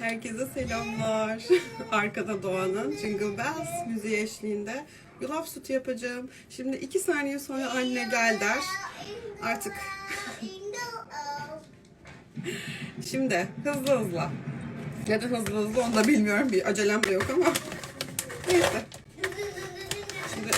Herkese selamlar. Arkada Doğan'ın Jingle Bells müziği eşliğinde yulaf sütü yapacağım. Şimdi iki saniye sonra anne gel der. Artık şimdi hızlı hızlı. Neden hızlı hızlı onu da bilmiyorum. Bir acelem de yok ama. Neyse. Şimdi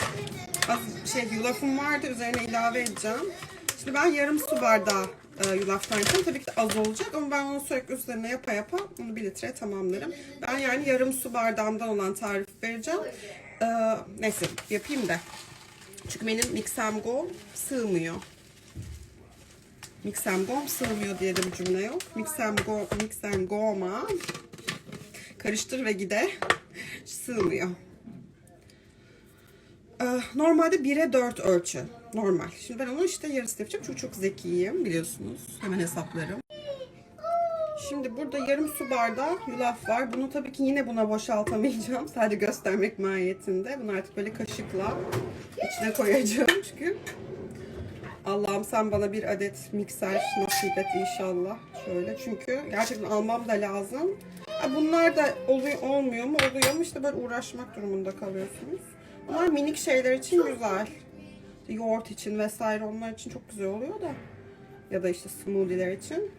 az şey yulafım vardı üzerine ilave edeceğim. Şimdi ben yarım su bardağı e, yulaftan yapacağım. Tabii ki de az olacak ama ben onu sürekli üzerine yapa yapa onu bir litreye tamamlarım. Ben yani yarım su bardağından olan tarif vereceğim. E, neyse yapayım da. Çünkü benim miksem go sığmıyor. Miksem go sığmıyor diye de bir cümle yok. Miksem go, miksem goma karıştır ve gide sığmıyor. Ee, Normalde 1'e 4 ölçü. Normal. Şimdi ben onu işte yarısı yapacağım çünkü çok zekiyim biliyorsunuz. Hemen hesaplarım. Şimdi burada yarım su bardağı yulaf var. Bunu tabii ki yine buna boşaltamayacağım. Sadece göstermek mahiyetinde. Bunu artık böyle kaşıkla içine koyacağım çünkü. Allah'ım sen bana bir adet mikser nasip et inşallah. Şöyle çünkü gerçekten almam da lazım. Bunlar da oluyor, olmuyor mu? Oluyor mu? İşte böyle uğraşmak durumunda kalıyorsunuz. Bunlar minik şeyler için güzel. Yoğurt için vesaire onlar için çok güzel oluyor da. Ya da işte smoothie'ler için.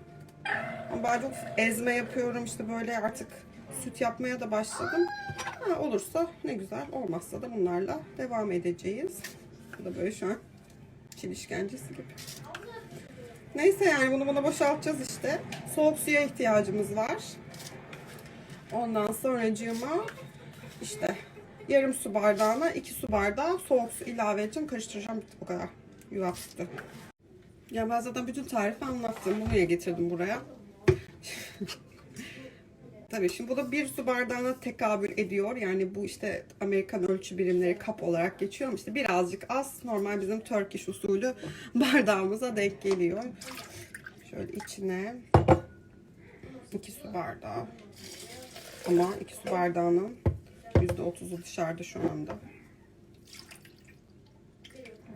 Ama ben çok ezme yapıyorum işte böyle artık süt yapmaya da başladım. Ha, olursa ne güzel olmazsa da bunlarla devam edeceğiz. Bu da böyle şu an çil işkencesi gibi. Neyse yani bunu buna boşaltacağız işte. Soğuk suya ihtiyacımız var. Ondan sonracığıma işte yarım su bardağına iki su bardağı soğuk su ilave edeceğim. Karıştıracağım bu kadar. Yulaf sütü. Ya ben zaten bütün tarifi anlattım. Bunu niye getirdim buraya? Tabii şimdi bu da bir su bardağına tekabül ediyor. Yani bu işte Amerikan ölçü birimleri kap olarak geçiyor işte birazcık az normal bizim Turkish usulü bardağımıza denk geliyor. Şöyle içine iki su bardağı. Ama iki su bardağının yüzde otuzu dışarıda şu anda.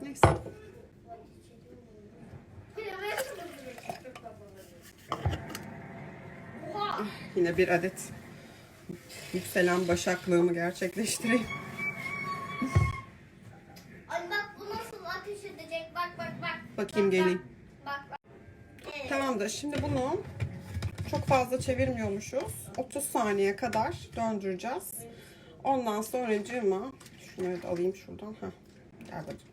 Neyse. Yine bir adet yükselen başaklığımı gerçekleştireyim. Ay bak bu nasıl ateş edecek? Bak bak bak. Bakayım geleyim. Bak bak. Evet. Tamamdır. Şimdi bunu çok fazla çevirmiyormuşuz. 30 saniye kadar döndüreceğiz. Ondan sonra cığıma şunları da alayım şuradan. Heh. Gel bacım.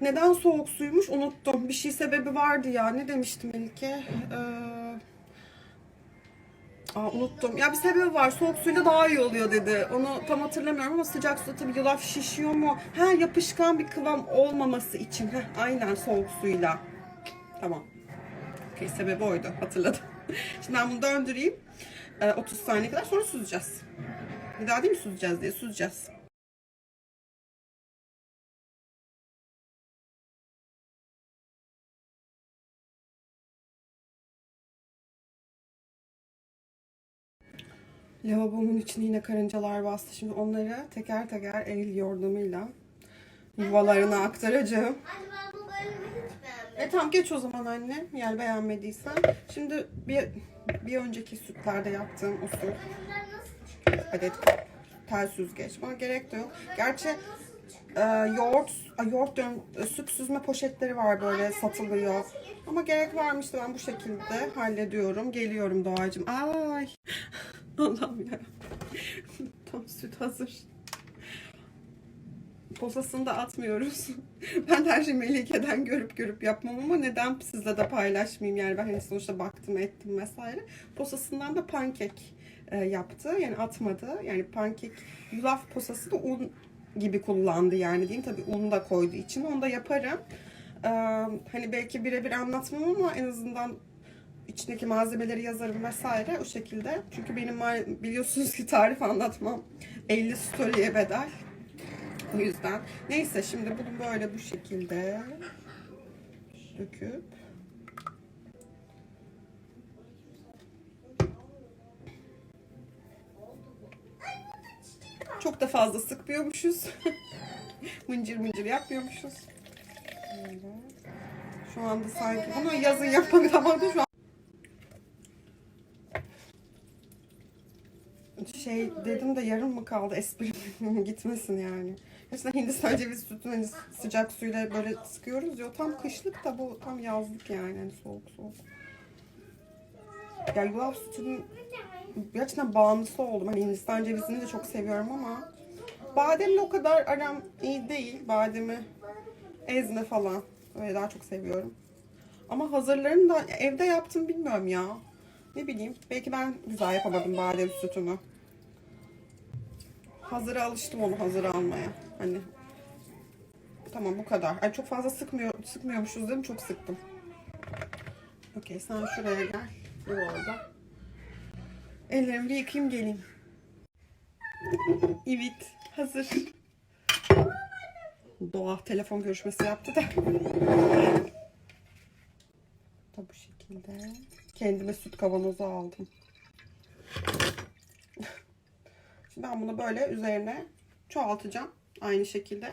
Neden soğuk suymuş unuttum. Bir şey sebebi vardı ya. Ne demiştim Melike? Ee, Aa, unuttum. Ya bir sebebi var. Soğuk suyla daha iyi oluyor dedi. Onu tam hatırlamıyorum ama sıcak suda tabii yulaf şişiyor mu? Ha yapışkan bir kıvam olmaması için. Heh, aynen soğuk suyla. Tamam. Okey sebebi oydu. Hatırladım. Şimdi ben bunu döndüreyim. Ee, 30 saniye kadar sonra süzeceğiz. Bir daha değil mi süzeceğiz diye süzeceğiz. Lavabomun içine yine karıncalar bastı. Şimdi onları teker teker el yordamıyla yuvalarına aktaracağım. Anne ben bu bölümü hiç beğenmedim. E tamam geç o zaman anne. Yani beğenmediysen. Şimdi bir, bir önceki sütlerde yaptığım usul adet tel süzgeç. Bana gerek de yok. Gerçi e, yoğurt, ay, yoğurt diyorum, e, süt süzme poşetleri var böyle satılıyor. Ama gerek varmıştı ben bu şekilde hallediyorum. Geliyorum Doğacığım. Ay. Allah'ım ya. Tam süt hazır. Posasını da atmıyoruz. ben her şeyi Melike'den görüp görüp yapmam ama neden sizle de paylaşmayayım yani ben hani sonuçta baktım ettim vesaire. Posasından da pankek e, yaptı yani atmadı. Yani pankek yulaf posası da un gibi kullandı yani diyeyim. Tabii un da koyduğu için onu da yaparım. Ee, hani belki birebir anlatmam ama en azından içindeki malzemeleri yazarım vesaire o şekilde. Çünkü benim biliyorsunuz ki tarif anlatmam 50 story'e bedel. O yüzden neyse şimdi bunu böyle bu şekilde döküp Çok da fazla sıkmıyormuşuz. mıncır mıncır yapmıyormuşuz. Böyle. Şu anda sanki bunu yazın yapmak zamanı şu an şey dedim de yarım mı kaldı esprim gitmesin yani. Gerçekten Hindistan ceviz sütünü hani sıcak suyla böyle sıkıyoruz ya tam kışlık da bu tam yazlık yani hani soğuk soğuk. Ya yulaf sütünün gerçekten bağımlısı oldum. Hani Hindistan cevizini de çok seviyorum ama bademle o kadar aram iyi değil. Bademi ezme falan öyle daha çok seviyorum. Ama hazırlarını da evde yaptım bilmiyorum ya. Ne bileyim. Belki ben güzel yapamadım badem sütünü. Hazıra alıştım onu hazır almaya. Hani tamam bu kadar. Ay çok fazla sıkmıyor sıkmıyormuşuz değil mi? Çok sıktım. Okey sen şuraya gel. Dur orada. Ellerimi bir yıkayayım geleyim. Evet hazır. Doğa telefon görüşmesi yaptı da. Da bu şekilde. Kendime süt kavanozu aldım. Şimdi ben bunu böyle üzerine çoğaltacağım. Aynı şekilde.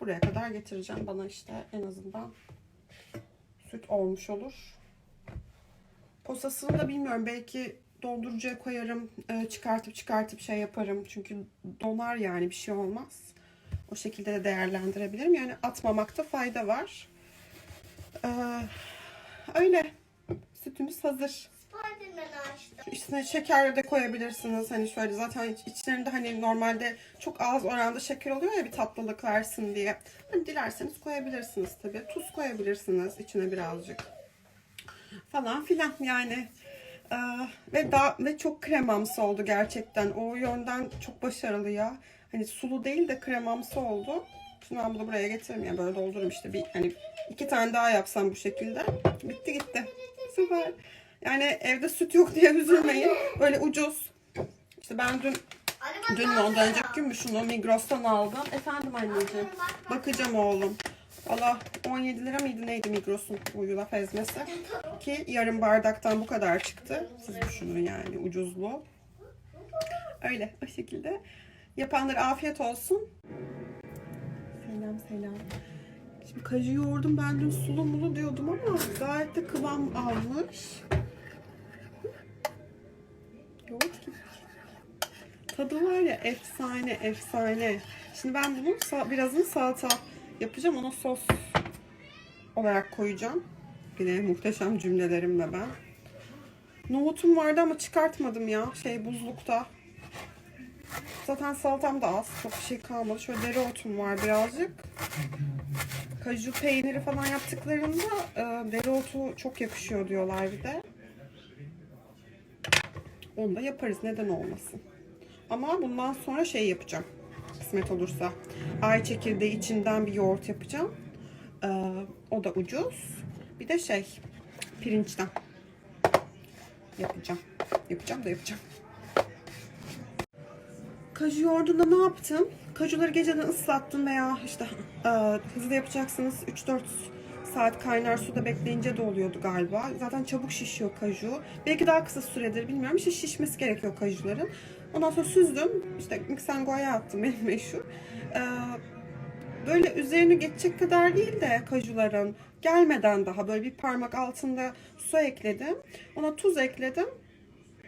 Buraya kadar getireceğim. Bana işte en azından süt olmuş olur. Posasını da bilmiyorum. Belki dondurucuya koyarım. e, Çıkartıp çıkartıp şey yaparım. Çünkü donar yani bir şey olmaz. O şekilde de değerlendirebilirim. Yani atmamakta fayda var. Ee, öyle. Sütümüz hazır. Spiderman açtım. Üstüne şeker de koyabilirsiniz. Hani şöyle zaten iç- içlerinde hani normalde çok az oranda şeker oluyor ya bir tatlılık versin diye. Hani dilerseniz koyabilirsiniz tabii. Tuz koyabilirsiniz içine birazcık. Falan filan yani. Ee, ve daha ve çok kremamsı oldu gerçekten. O yönden çok başarılı ya. Hani sulu değil de kremamsı oldu. Şimdi ben bunu buraya getiririm ya böyle doldururum işte bir hani iki tane daha yapsam bu şekilde. Bitti gitti. Süper. Yani evde süt yok diye üzülmeyin. Böyle ucuz. İşte ben dün dün mü ondan önceki gün mü şunu Migros'tan aldım. Efendim anneciğim. Bakacağım oğlum. Valla 17 lira mıydı neydi Migros'un bu yulaf ezmesi. Ki yarım bardaktan bu kadar çıktı. Siz düşünün yani ucuzluğu. Öyle o şekilde. Yapanlara afiyet olsun. Selam selam. Şimdi kaju yoğurdum ben dün sulu mulu diyordum ama gayet de kıvam almış. Yoğurt gibi. Tadı var ya efsane efsane. Şimdi ben bunun sa- birazını salata yapacağım. Ona sos olarak koyacağım. Yine muhteşem cümlelerimle ben. Nohutum vardı ama çıkartmadım ya. Şey buzlukta. Zaten salatam da az. Çok bir şey kalmadı. Şöyle dereotum var birazcık. Kaju peyniri falan yaptıklarında e, dereotu çok yakışıyor diyorlar bir de. Onu da yaparız. Neden olmasın. Ama bundan sonra şey yapacağım. Kısmet olursa. Ay çekirdeği içinden bir yoğurt yapacağım. Ee, o da ucuz. Bir de şey pirinçten yapacağım. Yapacağım da yapacağım. Kaju yoğurdunda ne yaptım? Kajuları geceden ıslattım veya işte e, hızlı yapacaksınız 3-4 saat kaynar suda bekleyince de oluyordu galiba. Zaten çabuk şişiyor kaju. Belki daha kısa süredir bilmiyorum. İşte şişmesi gerekiyor kajuların. Ondan sonra süzdüm. İşte miksengoya attım benim meşhur. E, böyle üzerine geçecek kadar değil de kajuların gelmeden daha böyle bir parmak altında su ekledim. Ona tuz ekledim.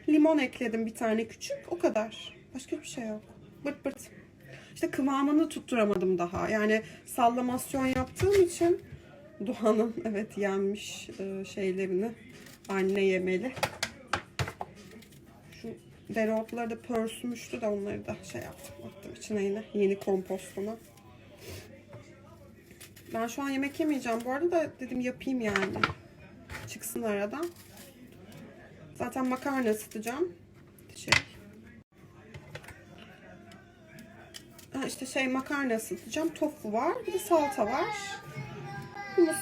Limon ekledim bir tane küçük. O kadar. Başka bir şey yok. Bırt bırt. İşte kıvamını tutturamadım daha. Yani sallamasyon yaptığım için Doğan'ın evet yenmiş e, şeylerini anne yemeli. Dereotları da pörsümüştü de onları da şey yaptım. Attım içine yine yeni kompostuna. Ben şu an yemek yemeyeceğim. Bu arada da dedim yapayım yani. Çıksın aradan. Zaten makarna ısıtacağım. Şey. Ha işte şey makarna ısıtacağım. Tofu var. Bir de salata var. Humus.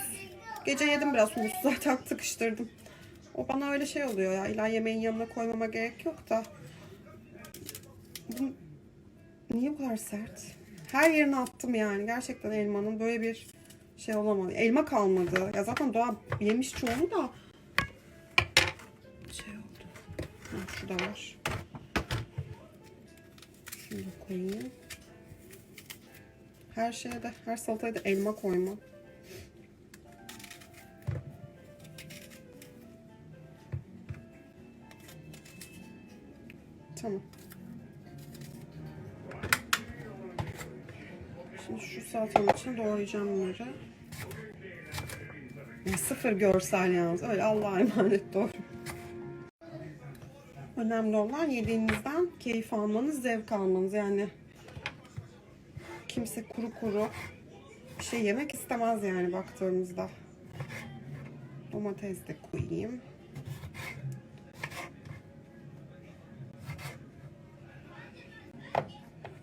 Gece yedim biraz humus zaten tıkıştırdım. O bana öyle şey oluyor ya. İlla yemeğin yanına koymama gerek yok da. Bu niye bu kadar sert? Her yerine attım yani. Gerçekten elmanın böyle bir şey olamadı. Elma kalmadı. Ya zaten doğa yemiş çoğunu da şey oldu. Ha, şu da var. Şunu da koyayım. Her şeye de, her salataya da elma koyma. Şimdi şu salatanın içine doğrayacağım bunları. Sıfır görsel yalnız. Öyle Allah'a emanet doğru. Önemli olan yediğinizden keyif almanız, zevk almanız. Yani kimse kuru kuru bir şey yemek istemez yani baktığımızda. Domates de koyayım.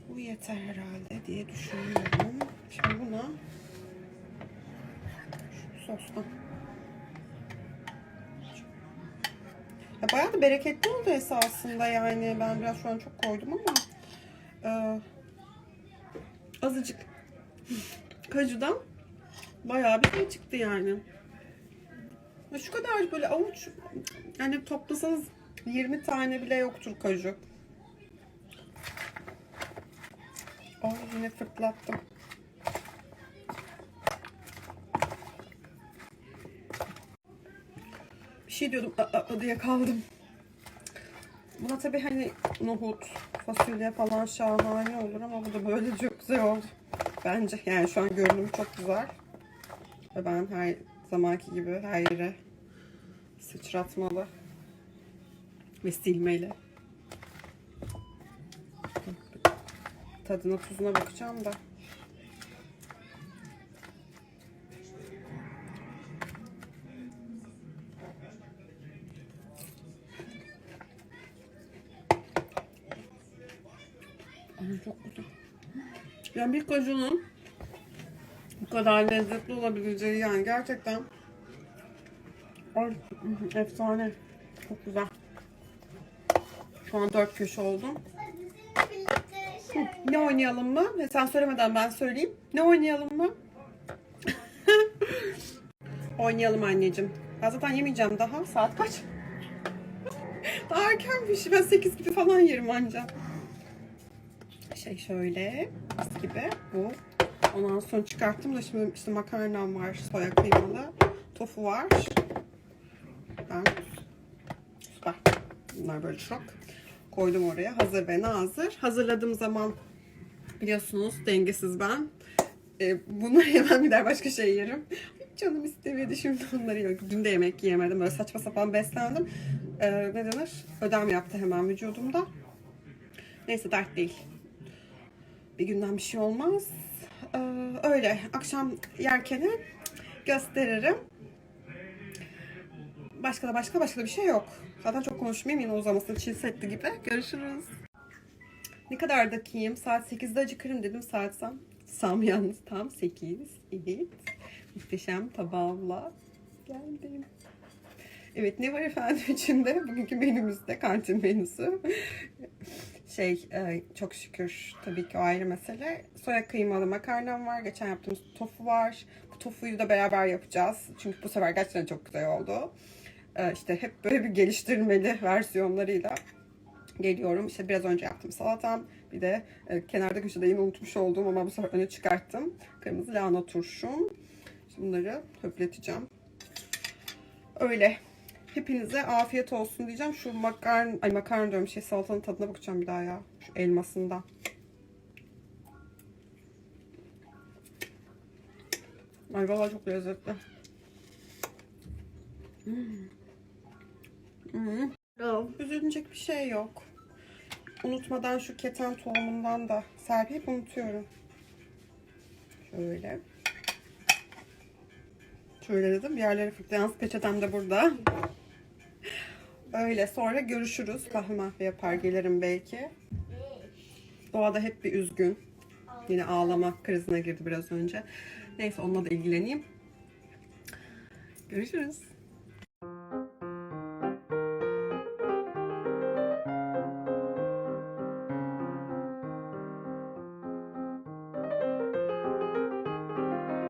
Bu yeter herhalde diye düşünüyorum. Şimdi buna şu. Ya bayağı da bereketli oldu esasında yani. Ben biraz şu an çok koydum ama e, azıcık kajudan bayağı bir şey çıktı yani. Ya şu kadar böyle avuç yani toplasanız 20 tane bile yoktur kaju. Ay yine fırlattım. Bir şey diyordum a, a, a diye kaldım. Buna tabii hani nohut, fasulye falan şahane olur ama bu da böyle çok güzel oldu. Bence yani şu an görünümü çok güzel. Ve ben her zamanki gibi her yere sıçratmalı ve silmeli. Tadına tuzuna bakacağım da. Çok güzel. Yani bir kajunun bu kadar lezzetli olabileceği yani gerçekten Ay, efsane. Çok güzel. Şu an dört köşe oldum. Ne oynayalım mı? Sen söylemeden ben söyleyeyim. Ne oynayalım mı? oynayalım anneciğim. Ben zaten yemeyeceğim daha. Saat kaç? daha erkenmiş. Ben 8 gibi falan yerim anca. Şey şöyle. Mis gibi bu. Ondan sonra çıkarttım da şimdi işte makarnam var. Soya kıymalı. Tofu var. Ben süper. Bunlar böyle çok. Koydum oraya. Hazır ve nazır. Hazırladığım zaman biliyorsunuz dengesiz ben. Ee, bunları yemem gider başka şey yerim. Canım istemedi şimdi onları yiyorum. Dün de yemek yiyemedim. Böyle saçma sapan beslendim. Ee, ne denir? Ödem yaptı hemen vücudumda. Neyse dert değil. Bir günden bir şey olmaz. Ee, öyle. Akşam yerken gösteririm. Başka da başka başka da bir şey yok. Zaten çok konuşmayayım yine uzamasın setli gibi. Görüşürüz. Ne kadar dakikayım? Saat 8'de acıkırım dedim saat sam. Sam yalnız tam 8. Evet. Muhteşem tabağımla geldim. Evet ne var efendim içinde? Bugünkü menümüzde kantin menüsü. Şey e, çok şükür tabii ki o ayrı mesele. Soya kıymalı makarnam var. Geçen yaptığımız tofu var. Bu tofuyu da beraber yapacağız. Çünkü bu sefer gerçekten çok güzel oldu. E, işte hep böyle bir geliştirmeli versiyonlarıyla geliyorum. İşte biraz önce yaptım salatam. Bir de e, kenarda köşede yine unutmuş olduğum ama bu sefer öne çıkarttım. Kırmızı lahana turşum. Şimdi bunları höpleteceğim. Öyle. Hepinize afiyet olsun diyeceğim. Şu makarna, ay makarna diyorum şey salatanın tadına bakacağım bir daha ya. Şu elmasından. Ay vallahi çok lezzetli. Hmm. Hmm. Üzülecek bir şey yok. Unutmadan şu keten tohumundan da serpip unutuyorum. Şöyle. Şöyle dedim. Bir yerlere fıktı. Yalnız peçetem de burada. Öyle. Sonra görüşürüz. Kahve mahve yapar gelirim belki. Doğada hep bir üzgün. Yine ağlama krizine girdi biraz önce. Neyse onunla da ilgileneyim. Görüşürüz.